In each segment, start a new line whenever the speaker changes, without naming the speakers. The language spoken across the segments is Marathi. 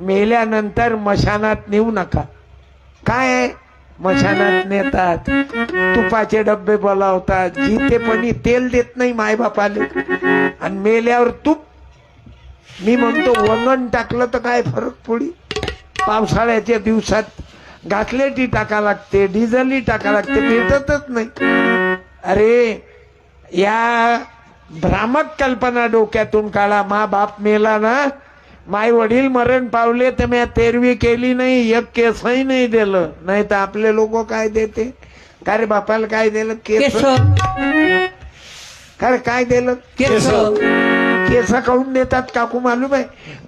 मेल्यानंतर मशानात नेऊ नका. काय? मशानात नेतात. तुपाचे डब्बे बोलावतात. जिथे पण तेल देत नाही मायबापाले. आणि मेल्यावर तूप. मी म्हणतो वंगण टाकलं तर काय फरक पुढी पावसाळ्याच्या दिवसात घातलेटी टाका लागते डिझलही टाका लागते भेटतच नाही. अरे या भ्रामक कल्पना डोक्यातून काढा. मा बाप मेला ना माय वडील मरण पावले तर मी तेरवी केली नाही एक केसही नाही दिलं. नाही तर आपले लोक काय देते? का रे बापाला काय दिलं? केस? का रे काय दिलं?
केस.
केस. काढून देतात काकू मालूम आहे?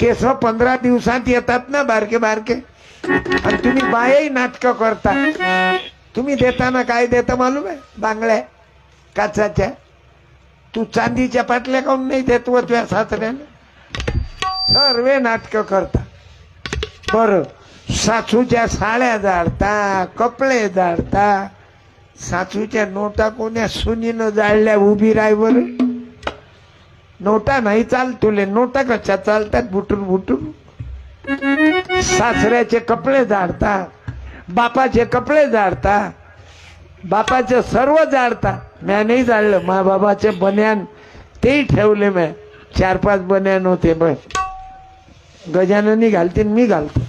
केस पंधरा दिवसात येतात ना बारके बारके. आणि तुम्ही बायाही नाटक करता. तुम्ही देताना काय देता मालूम आहे? बांगड्या काचाच्या. तू चांदीच्या पाटल्या काऊन नाही देत व तुझ्या सासऱ्याला? सर्व नाटक करता. बर. सासूच्या साड्या जाळता कपडे जाळता. सासूच्या नोटा कोण्या सुनीनं जाळल्या उभी रायवर नोटा नाही चाल तुले नोटा कशा चालतात? बुटून बुटून? सासऱ्याचे कपडे जाळता. बापाचे कपडे जाळता. बापाचे सर्व जाळता. म्या नाही जाळलं. मा बाबाचे बन्यान तेही ठेवले म्या. चार पाच बन्यान होते बस. गजाननी घालते मी घालतो.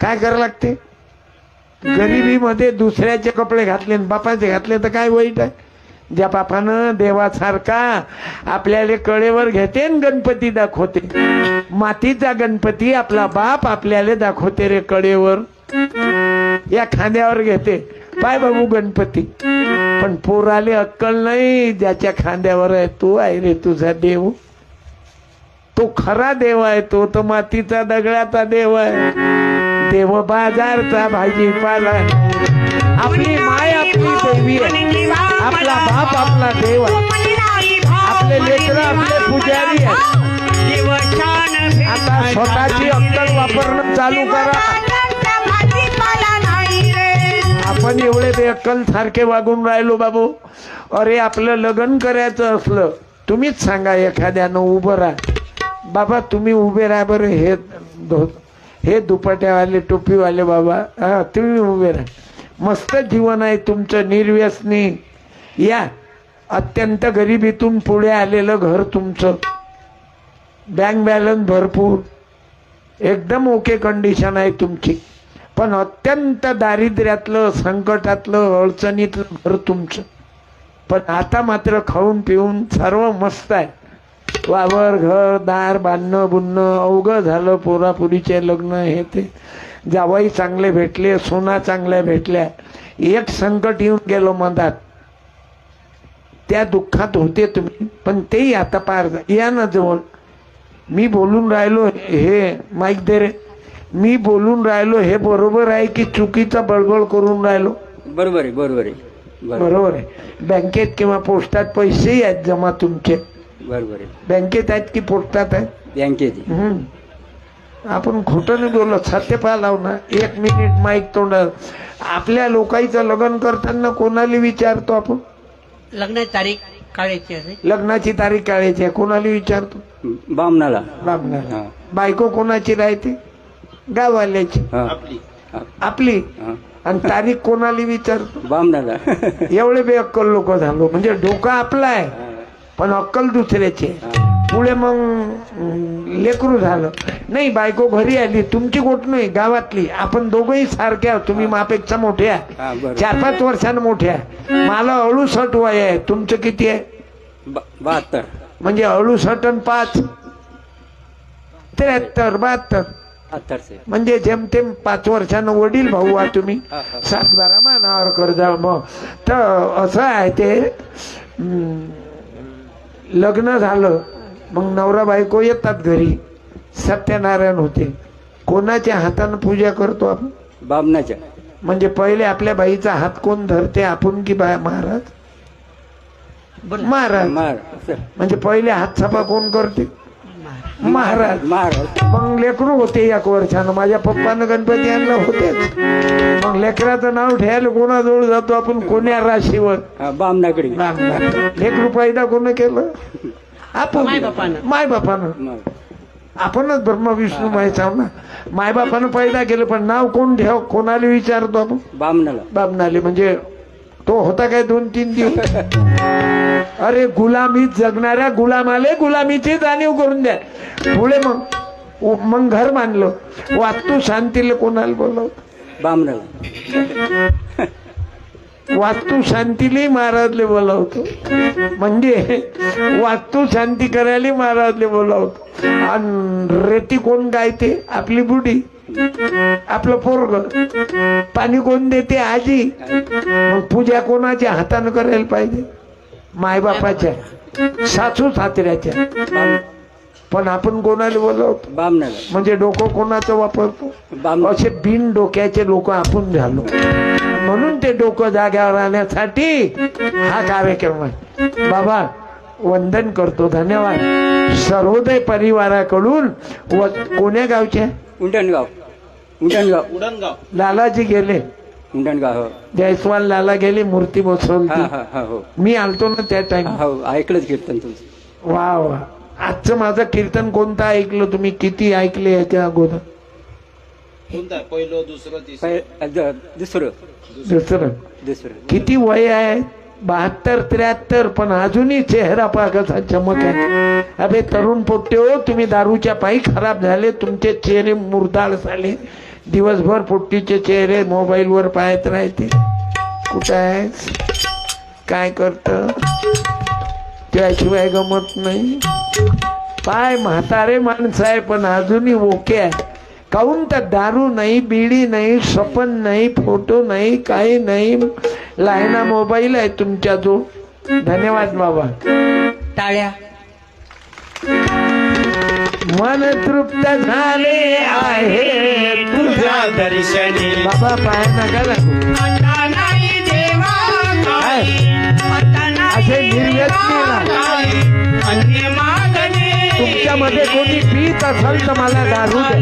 काय करावं लागते? गरिबीमध्ये दुसऱ्याचे कपडे घातले बापाचे घातले तर काय वाईट आहे? ज्या बापानं देवासारखा आपल्याला कळेवर घेते गणपती दाखवते. मातीचा गणपती आपला बाप आपल्याला दाखवते रे कडेवर या खांद्यावर घेते. पाय बाबू गणपती. पण पोराले अक्कल नाही ज्याच्या खांद्यावर आहे तू आहे रे तुझा देव. तो खरा देव आहे तो तो मातीचा दगडाचा देव आहे. देव बाजारचा भाजीपाला आपली माय आपली देवी आहे. आपला बाप आपला देव आहे. आपले लेकर आपले पुजारी आहे आता स्वतःची अक्कल वापरणं चालू करा. आपण एवढे बेअक्कल सारखे वागून राहिलो बाबू. अरे आपलं लग्न करायचं असलं तुम्हीच सांगा एखाद्यानं उभं राहा. बाबा तुम्ही उभे राहा बरं. हे धो हे दुपट्यावाले टोपीवाले बाबा हा तुम्ही उभे राहा. मस्त जीवन आहे तुमचं निर्व्यसनी. या. अत्यंत गरिबीतून पुढे आलेलं घर तुमचं. बँक बॅलन्स भरपूर. एकदम ओके कंडिशन आहे तुमची. पण अत्यंत दारिद्र्यातलं संकटातलं अडचणीतलं घर तुमचं. पण आता मात्र खाऊन पिऊन सर्व मस्त आहे. वावर घर दार बांधणं बुणणं अवघं झालं पोरापुरीचे लग्न हे ते. जावई चांगले भेटले सोना चांगल्या भेटल्या. एक संकट येऊन गेलो मधात त्या दुःखात होते तुम्ही पण तेही आता पार या ना जवळ. मी बोलून राहिलो हे माईक दे रे. मी बोलून राहिलो हे बरोबर आहे की चुकीचा बळबळ करून राहिलो?
बरोबर आहे बरोबर आहे. बरोबर.
बरोबर आहे. बँकेत किंवा पोस्टात पैसेही आहेत जमा तुमचे.
बरोबर आहे.
बँकेत आहेत की पोस्टात आहेत?
बँकेत
हम्म. आपण खोटं नाही बोलत सत्य पाहा लाव ना एक मिनिट माईक तोंड. आपल्या लोकांचं लग्न करताना कोणाला विचारतो आपण?
लग्नाची तारीख काढायची आहे.
लग्नाची तारीख काढायची आहे. कोणाला विचारतो?
बामणाला. हा.
बायको कोणाची राहते? गाववाल्याची.
हा. हा.
आपली?
हा.
आणि तारीख कोणाला विचारतो?
बामणाला.
एवढे बेअक्कल लोक झालो. म्हणजे डोकं आपलं आहे. पण अक्कल दुसऱ्याची. पुढे मग लेकरू झालं. नाही बायको घरी आली तुमची गोट नाही गावातली. आपण दोघंही सारखे आहोत. तुम्ही मापेक्षा मोठे आहे.
बरोबर.
चार पाच वर्षांनी मोठे आहे. मला अळूसट वय आहे. तुमचं किती आहे?
बहात्तर.
म्हणजे अळूसट आणि पाच. त्र्याहत्तर बहात्तर. म्हणजे जेमतेम पाच वर्षानं वडील भाऊ आ तुम्ही. सात बारा मानावर कर्जा मग तर असं आहे ते लग्न झालं मग नवरा बायको येतात घरी. सत्यनारायण होते. कोणाच्या हातानं पूजा करतो आपण?
बामणाच्या
म्हणजे पहिले आपल्या बाईचा हात कोण धरते आपण की बा महाराज? महाराज.
मार
म्हणजे पहिले हात छापा कोण करते? महाराज.
महाराज.
मग लेकरू होते एक वर्षानं. माझ्या पप्पानं गणपती आणलं होतेच. मग लेकराचं नाव ठेवायला कोणाजवळ जातो आपण कोण्या राशीवर?
बामणाकडे
रामनाथ. लेकरू पैदा कोण केलं? आपण.
मायबापानं.
माय बापानं. आपणच ब्रह्म विष्णू महेश आहो ना मायबापानं पैदा केलं पण नाव कोण ठेव कोणाला विचारतो आपण?
बामणाला
बाबनाले म्हणजे तो होता काय दोन तीन दिवस? अरे गुलामीत जगणाऱ्या गुलामाले गुलामीची जाणीव करून द्या. पुढे मग मग घर बांधलं. वास्तू शांतीला कोणाला बोलवत?
बामणाला
वास्तू शांतीला महाराजले बोलावतो. म्हणजे वास्तू शांती करायला महाराजले बोलावतो. आणि रेती कोण गायते? आपली बुडी आपलं पोरग. पाणी कोण देते? आजी. मग पूजा कोणाच्या हातानं करायला पाहिजे? मायबापाच्या सासू सासऱ्याच्या.
बाम
पण आपण कोणाला बोलावतो? म्हणजे डोकं कोणाचं वापरतो? असे बिन डोक्याचे लोक आपण झालो. म्हणून ते डोकं जाग्यावर आणण्यासाठी हा कार्यक्रम आहे. बाबा वंदन करतो. धन्यवाद. सर्वोदय परिवाराकडून व कोण्या गावच्या
उंडणगाव. उंडणगाव.
लालाजी गेले.
हो.
जयस्वाल लाला गेले मूर्ती बसवली
हा हा हो
मी आलतो ना त्या टाइम
हो ऐकलंच कीर्तन तुमचं.
वा वा. आजचं माझं कीर्तन कोणतं ऐकलं तुम्ही? किती ऐकले याच्या अगोदर?
कोणता? पहिलं दुसरं
पहि- दुसरं.
दुसरं.
दुसरं.
किती वय आहे? बहात्तर त्र्याहत्तर पण अजूनही चेहरा पाकाचा चमक आहे. अबे तरुण पोट्टे हो तुम्ही दारूच्या पायी खराब झाले तुमचे चेहरे मुरदाळ झाले. दिवसभर पोट्टीचे चेहरे मोबाईलवर पाहत राहते. कुठं आहे काय करत? त्याशिवाय गमत नाही. पाय म्हातारे माणसं आहे पण अजूनही ओके आहे. काहून तर दारू नाही बिडी नाही सपन नाही फोटो नाही काही नाही. लायना मोबाईल आहे तुमच्या जो धन्यवाद बाबा.
टाळ्या.
मन तृप्त झाले आहे तुझ्या
दर्शनी.
बाबा पाय नका लागू. काय? असे निर्व्यसनी ना तुमच्यामध्ये कोणी पीत असेल तर मला दारू द्या.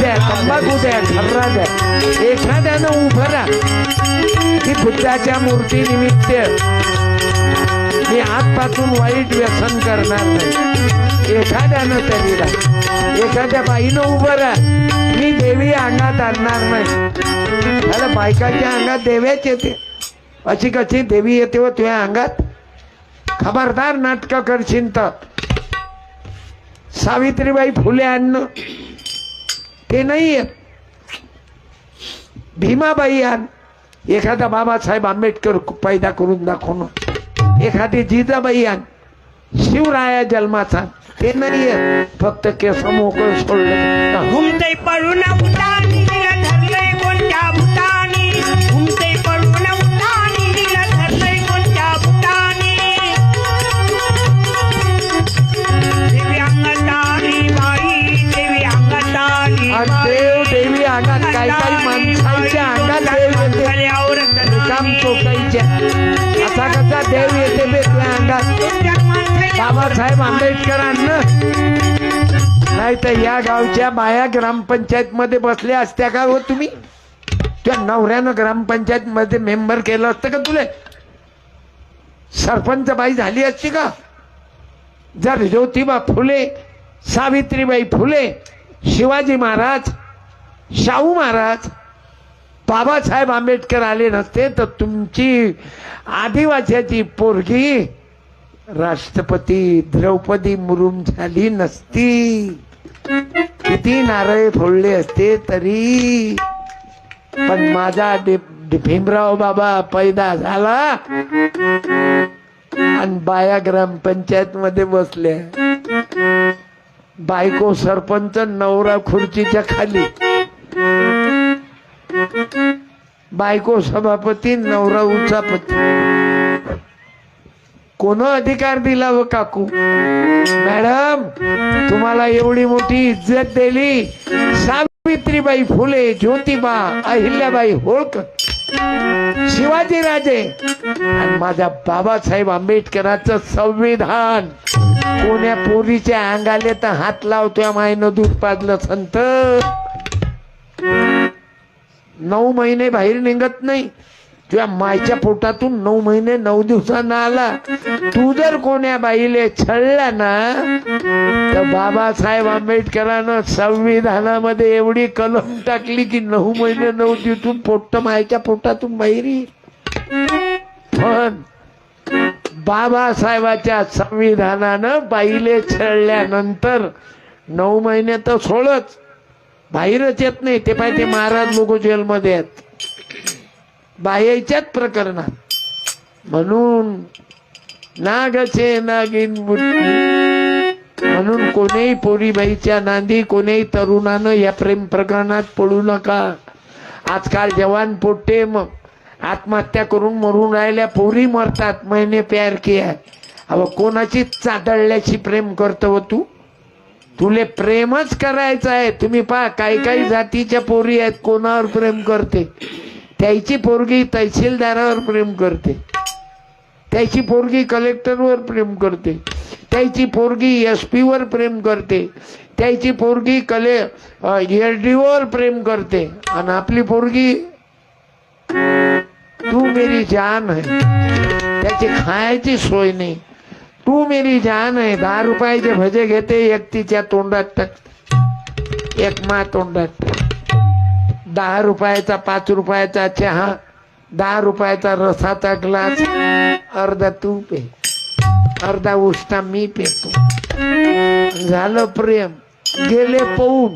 द्या तंबाखू द्या खर्रा द्या. एखाद्यानं उभं राहा. की बुद्धाच्या मूर्तीनिमित्त मी आजपासून वाईट व्यसन करणार नाही. एखाद्यानं तरी एखाद्या बाईनं उभं राहा. मी देवी अंगात आणणार नाही. अरे बायकाच्या अंगात देव्याच येते. अशी कशी देवी येते व तुझ्या अंगात? खबरदार नाटकं करशील तर. सावित्रीबाई फुले आणणं ते नाही येत. भीमाबाई आण. एखादा बाबासाहेब आंबेडकर पैदा करून दाखवणं. एखादी जिजाबाई आण शिवराया जन्माचा ते नाही फक्त केस मोकळ सोडलं.
घुमते पळून
असा देव येते बेतल्या अंगात. बाबासाहेब आंबेडकरांना. नाही तर या गावच्या बाया ग्रामपंचायत मध्ये बसल्या असत्या का हो तुम्ही? त्या नवऱ्यानं ग्रामपंचायत मध्ये मेंबर केलं असतं का तुले? सरपंच बाई झाली असती का? जर ज्योतिबा फुले सावित्रीबाई फुले शिवाजी महाराज शाहू महाराज बाबासाहेब आंबेडकर आले नसते तर तुमची आदिवासीची पोरगी राष्ट्रपती द्रौपदी मुरुम झाली नसती. किती नारळ फोडले असते तरी. पण माझा डे- भीमराव बाबा पैदा झाला आणि बाया ग्रामपंचायत मध्ये बसल्या. बायको सरपंच नवरा खुर्चीच्या खाली. बायको सभापती नवरा उचापती. कोण अधिकार दिला व काकू? मॅडम तुम्हाला एवढी मोठी इज्जत दिली. सावित्रीबाई फुले ज्योतिबा अहिल्याबाई होळकर. शिवाजी राजे आणि माझ्या बाबासाहेब आंबेडकरांचं संविधान. कोण्या पोरीच्या अंगाले तर हात लावतोय मायनं दूध पाजलं संत. नऊ महिने बाहेर निघत नाही. तुझ्या मायच्या पोटातून नऊ महिने नऊ दिवसांना आला. तू जर कोण्या बाईले छळला ना तर बाबासाहेब आंबेडकरानं संविधानामध्ये एवढी कलम टाकली की नऊ महिने नऊ दिवसून पोट मायच्या पोटातून बाहेर पण बाबासाहेबाच्या संविधानानं बाईले छळल्यानंतर नऊ महिने तर सोडच. बाहेरच येत नाही. ते पाहिजे महाराज लोक जेलमध्ये आहेत. बाह्याच्याच प्रकरणात. म्हणून नागचे नागिन म्हणून कोणीही पोरीबाईच्या नांदी कोणीही तरुणानं या प्रेम प्रकरणात पडू नका. आजकाल जवान पोट्टे मग आत्महत्या करून मरून राहिल्या पोरी मरतात मैंने प्यार किया अव कोणाची चादळल्याची प्रेम करतो तू? तुले प्रेमच करायचं आहे. तुम्ही पहा काही काही जातीच्या पोरी आहेत कोणावर प्रेम करते? त्याची पोरगी तहसीलदारावर प्रेम करते. त्याची पोरगी कलेक्टरवर प्रेम करते. त्याची पोरगी एस वर प्रेम करते. त्याची पोरगी कले एल डी ओवर प्रेम करते. आणि आपली पोरगी तू मेरी जान है त्याची खायची सोय नाही. तू मेरी जान आहे दहा रुपयाचे भजे घेते एक तिच्या तोंडात टाकते एक मा तोंडात. दहा रुपयाचा पाच रुपयाचा चहा दहा रुपयाचा रसाचा ग्लास अर्धा तू पे. अर्धा उष्टा मी पेतो. झालं प्रेम. गेले पळून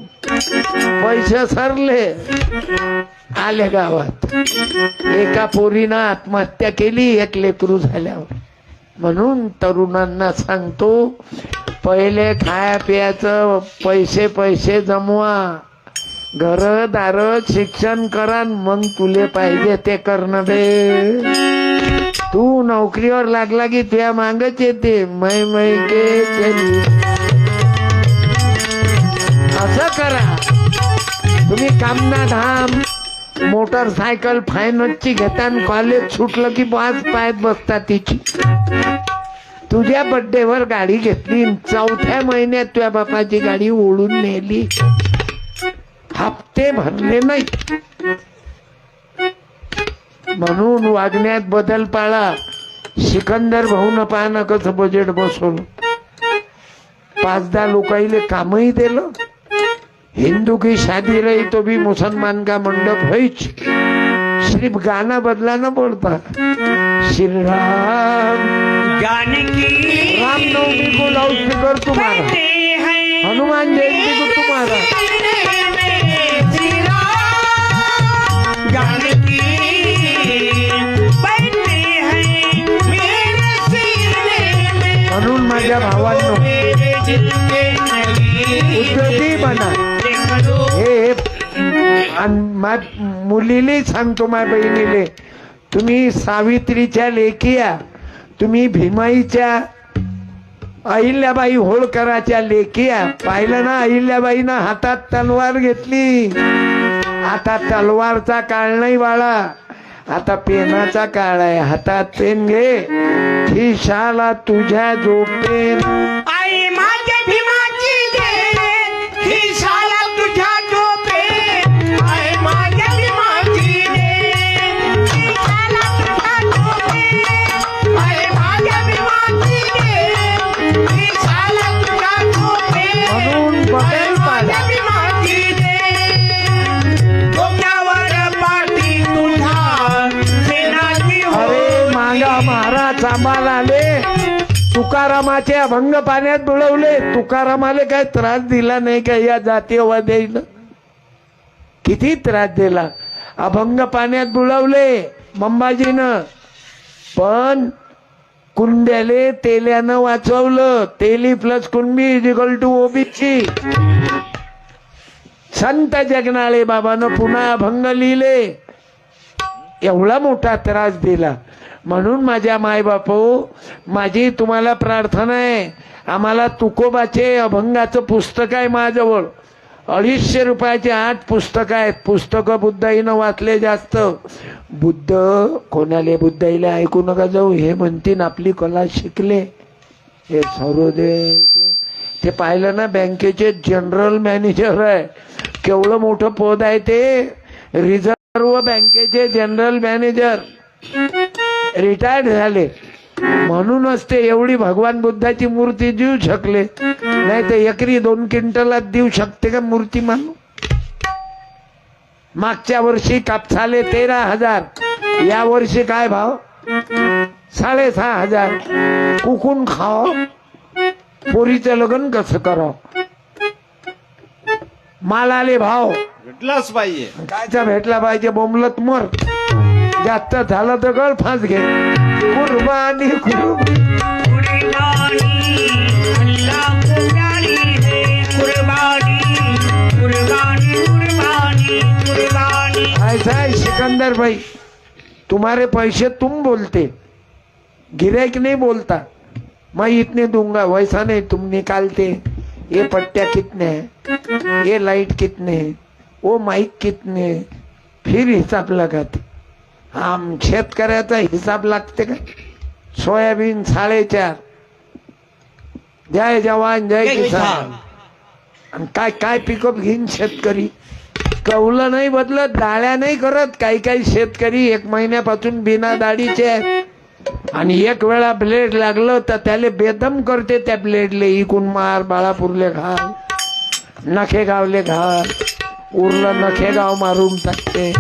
पैसे सरले. आले गावात. एका पोरीनं आत्महत्या केली एक लेकरू झाल्यावर. म्हणून तरुणांना सांगतो पहिले खाया पियाचं पैसे पैसे जमवा. घर दार शिक्षण करा मग तुले पाहिजे ते करणं बे. तू नोकरीवर लागला की तुया मागच येते मै मै के. असं करा. तुम्ही कामना धाम. मोटरसायकल फायनलची घेताना कॉलेज सुटलं की पाच पायात बसता तिची. तुझ्या बड्डेवर गाडी घेतली चौथ्या महिन्यात तुझ्या बापाची गाडी ओढून नेली. हप्ते भरले नाही म्हणून वागण्यात बदल पाळा. सिकंदर भाऊन पाहणं कसं बजेट बसवलं. पाच दहा लोकाईले कामही दिलं. हिंदू की शादी रही तो भी मुसलमान का मंडप होईच सिर्फ गाना बदला न पड़ता। श्री राम।
जानकी।
रामनवमी को लाउड स्पीकर तुम्हारा
हैं।
हनुमान जयंती को तुम्हारा। माय मुलीले सांगतो माय बहिणीले तुम्ही सावित्रीच्या लेखिया तुम्ही भीमाईच्या अहिल्याबाई होळकराच्या लेखिया पाहिलं ना अहिल्याबाईनं हातात तलवार घेतली. आता तलवारचा काळ नाही बाळा आता पेनाचा काळ आहे हातात पेन घे ही शाला तुझ्या झोपेन
आई
मा तुकारामाचे अभंग पाण्यात बुडवले. तुकारामाले काय त्रास दिला नाही का या जातीयवाद्यानं किती त्रास दिला. अभंग पाण्यात बुडवले मंबाजीनं. पण कुंड्याले तेल्यानं वाचवलं. Teli plus Kunbi is equal to OBC Sant Jagnale बाबानं पुन्हा अभंग लिहिले. एवढा मोठा त्रास दिला. म्हणून माझ्या मायबापू माझी तुम्हाला प्रार्थना आहे. आम्हाला तुकोबाचे अभंगाचं पुस्तक आहे माझ्याजवळ. अडीचशे रुपयाचे आठ पुस्तकं आहेत. पुस्तकं बुद्धाईनं वाचले जास्त. बुद्ध कोणाले बुद्धाईला ऐकू नका जाऊ हे म्हणतीन आपली कला शिकले. हे सर्व ते पाहिलं ना बँकेचे जनरल मॅनेजर आहे. केवढं मोठं पद आहे ते. रिझर्व बँकेचे जनरल मॅनेजर. रिटायर्ड झाले. म्हणूनच ते एवढी भगवान बुद्धाची मूर्ती देऊ शकले. नाही तर एकरी दोन क्विंटलात देऊ शकते का मूर्ती मानू? मागच्या वर्षी कापसाले तेरा हजार. या वर्षी काय भाव? साडेसहा हजार. कुकून खाव पोरीचं लग्न कसं करावं मालाले भाव.
भेटलाच पाहिजे.
कायचा भेटला पाहिजे? बोंबलत मर. जास्त झालं तर गळ फास घे. कुर्बानी ऐसा है. सिकंदर भाई तुम्हारे पैसे तुम बोलते. गिराइक नहीं बोलता. मैं इतने दूंगा वैसा नहीं तुम निकालते. ये पट्टिया कितने हैं? ये लाइट कितने हैं? वो माइक कितने हैं? फिर हिसाब लगाते. हम शेतकऱ्याचा हिसाब लागते का? सोयाबीन साडेचार जय जवान जय किसान. आणि काय काय पिकअप घेईन शेतकरी? कौलं नाही बदलत डाळ्या नाही करत. काही काही शेतकरी एक महिन्यापासून बिना दाढीचे आहेत. आणि एक वेळा ब्लेड लागलं तर त्याले बेदम करते त्या ब्लेडले. इकून मार बाळापूरले घाल नखे गावले घाल. उरलं नखे गाव मारून टाकते.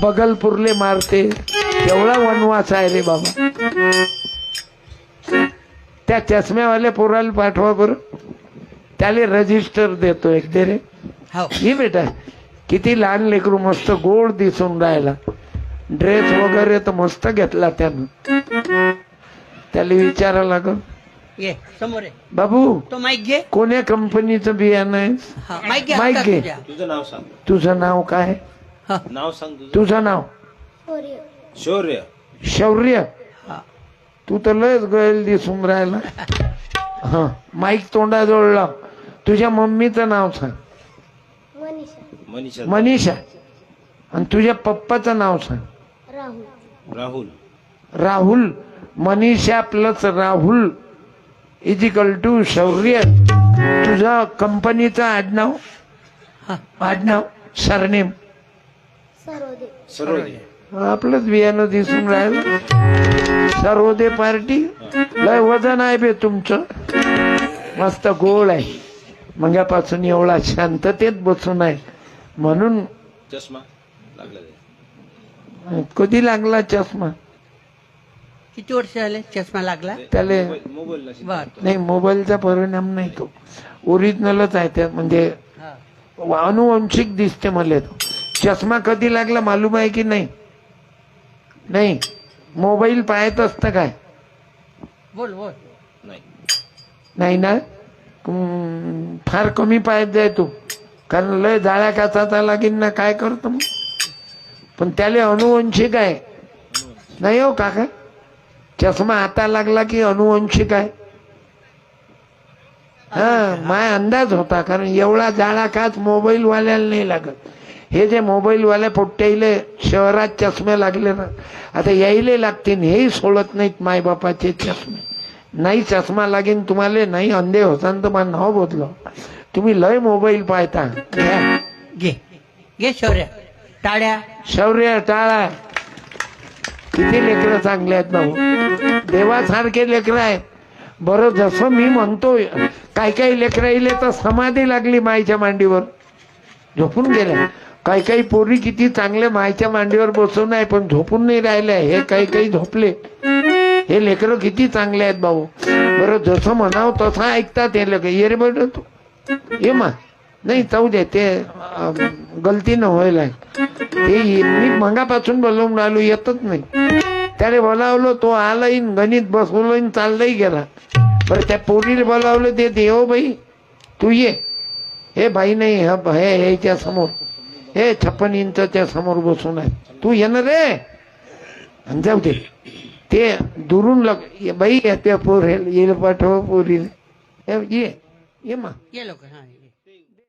बगलपूरले मारते. एवढा वनवास आहे रे बाबा. त्या चष्म्यावाले पोराला पाठवा बरं. त्याले रजिस्टर देतो एक दे रे. ही. बेटा किती लहान लेकरू मस्त गोड दिसून राहिला. ड्रेस वगैरे तर मस्त घेतला त्यानं. त्याला विचारा लागल.
ये समोर आहे
बाबू
तो माईक घे.
कोण्या कंपनीचं बियाणं आहे?
हा, माईक घे.
तुझं नाव सांग.
नाव
सांग तुझं.
तुझं नाव?
शौर्य.
शौर्य.
हा.
तू तर लयच गळेल दिसून राहिला. हा. माईक तोंडाजवळ लाव. तुझ्या मम्मीचं नाव सांग.
मनीषा.
मनीषा. आणि तुझ्या पप्पाचं नाव सांग.
Rahul.
Rahul. Manisha plus Rahul is equal to Shaurya. तुझा कंपनीचं आडनाव?
हा.
आडनाव? सरनेम?
सरोदे.
आपलंच बियाणं दिसून राहिलं. सर्वोदय पार्टी. लय वजन आहे बे तुमचं. मस्त गोळ आहे. मंगापासून एवढा शांततेत बसून आहे. म्हणून
चष्मा लागला.
कधी लागला चष्मा?
किती वर्ष झाले चष्मा लागला?
त्याला नाही मोबाईलचा परिणाम नाही तो. ओरिजिनलच आहे त्या म्हणजे. अनुवंशिक दिसते मला तो. चष्मा कधी लागला मालूम आहे की नाही? नाही. मोबाईल पाहत असतं काय?
बोल बोल.
नाही.
नाही ना? फार कमी पाहत जाय तू. कारण लय जाळ्या काचाचा लागेल ना काय करतो मग? पण त्याला अनुवंशिक आहे. नाही हो काका. चष्मा आता लागला की अनुवंशिक आहे. हा माय अंदाज होता कारण एवढा जाळा काच मोबाईल वाल्याला नाही लागत. हे जे मोबाईल वाल्या पोट्ट्याईले शहरात चष्मे लागले ना आता यायले लागतील हेही सोडत नाहीत मायबापाचे चष्मे. नाही चष्मा लागेन तुम्हाला नाही अंधे होतान तर मला नाव बदलो तुम्ही लय मोबाईल पाहता.
घे. घे शौर्य. टाळ्या.
शौर्य टाळा. किती लेकरं चांगले आहेत भाऊ. देवासारखे लेकरं आहेत. बरं जसं मी म्हणतोय काही काही लेकरं येले तर समाधी लागली माईच्या मांडीवर. झोपून गेल्या. काही काही पोरी किती चांगले मायच्या मांडीवर बसून आहे पण झोपून नाही राहिले हे काही काही झोपले. हे लेकरं किती चांगले आहेत भाऊ. बरं जसं म्हणावं तसं ऐकतात हे लेकर. ये रे बरं तू. ये मा. नाही जाऊ दे ते गलती गलतीनं व्हायला ते मी मंगापासून बोलवून राहिलो येतच नाही. त्याने बोलावलं तो आला इन गणित बसवलं इन चाललाही गेला. बरं त्या पोरीला बोलावलं ते देव बाई तू ये. हे बाई नाही ह- हे ह्याच्या समोर. हे छप्पन इंचच्या समोर बसून आहे. तू येणार रे आणि जाऊ दे. ते दुरून लग बाई त्या पोर येईल पाठव पोरीने ये ये मा.
ये लोक